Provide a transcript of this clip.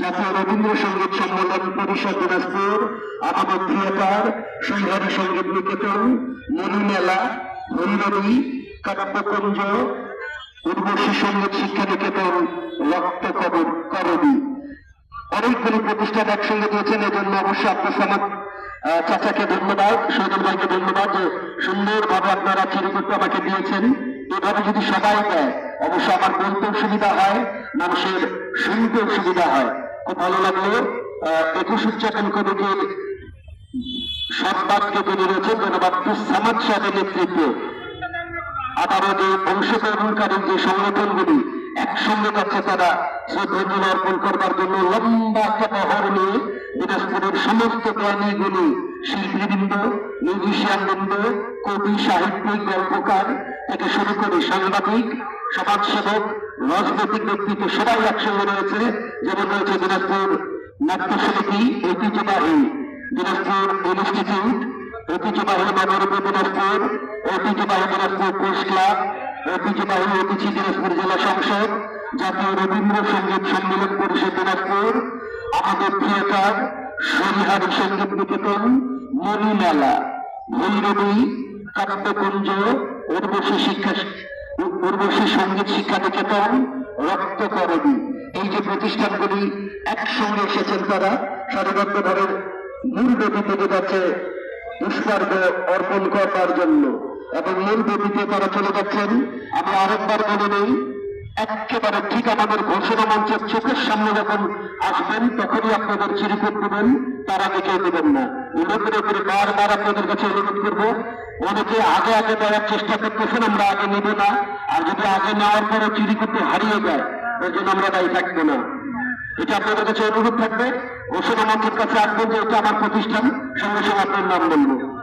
জাতীয় রবীন্দ্রসঙ্গীত সম্মেলন পরিষদ দিনাজপুর আহমদ থিয়েটার সংহারী সংগীত নিকেতন, মণিমেলা ভৈরবী কাব্যকুঞ্জ উর্বশী সংগীত শিক্ষা নিকেতন রক্ত কবর করবী। অনেকগুলি প্রতিষ্ঠান একসঙ্গে দিয়েছেন, এজন্য অবশ্যই আব্দুল সামাদ চাচাকে ধন্যবাদ সৈদুল ভাইকে ধন্যবাদ যে সুন্দরভাবে আপনারা চিরকুটটা আমাকে দিয়েছেন। এভাবে যদি সবাই দেয় অবশ্য আমার বলতেও সুবিধা হয়, মানুষের শুনতেও সুবিধা হয়। খুব ভালো লাগল। একুশ উদযাপন কমিটির সম্পাদকে তিনি রয়েছেন আব্দুল সামাদ সাহেবের নেতৃত্বে আবারও যে অংশগ্রহণকারী যে সংগঠনগুলি, একসঙ্গে যাচ্ছে তারা শ্রদ্ধাঞ্জলি অর্পণ করবার জন্য লম্বা একটা প্রহর নিয়ে দিনাজপুরের সমস্ত প্রাণীগুলি শিল্পীবৃন্দ মিউজিশিয়ান বৃন্দ কবি, সাহিত্যিক, গল্পকার থেকে শুরু করে সাংবাদিক, সমাজসেবক, রাজনৈতিক ব্যক্তিত্ব সবাই একসঙ্গে রয়েছে। যেমন রয়েছে দিনাজপুর নাট্য সমিতি, ঐতিহ্যবাহী দিনাজপুর ইনস্টিটিউট, ঐতিহ্যবাহী নগরূপ দিনাজপুর, ঐতিহ্যবাহী দিনাজপুর প্রেস ক্লাব, ঐতিহ্যবাহী অতিথি দিনাজপুর জেলা সংসদ, জাতীয় রবীন্দ্র সংগীত সম্মেলন পরিষদ দিনাজপুর, আমাদের থিয়েটার, সরিহারি সংগীত নিকেতন, মণিমেলা ভৈরবী কাব্যকুঞ্জ উর্বশী শিক্ষা উর্বশী সংগীত শিক্ষা নিকেতন রক্তকরণী এই যে প্রতিষ্ঠানগুলি একসঙ্গে এসেছেন তারা সাধারণভাবে মূল থেকে যাচ্ছে পুষ্পার্ঘ অর্পণ করবার জন্য। এবং মূল বেদিতে তারা চলে যাচ্ছেন। আমি আরেকবার বলে নেই, একেবারে ঠিক আমাদের ঘোষণা মঞ্চের চোখের সামনে যখন আসবেন, তখনই আপনাদের চিরকুট দেবেন, তার কেউ দেবেন না। অনুগ্রহ করে বারবার আপনাদের কাছে অনুরোধ করব অনেকে আগে আগে দেওয়ার চেষ্টা করতেছেন, আমরা আগে নেব না। আর যদি আগে নেওয়ার পরে করতে হারিয়ে যায় ওই জন্য আমরা দায়ী থাকব না। এটা আপনাদের কাছে অনুরোধ থাকবে। ওষুধ আমাদের কাছে আসবেন যে এটা আমার প্রতিষ্ঠান, সঙ্গে সঙ্গে আপনার নাম বলব।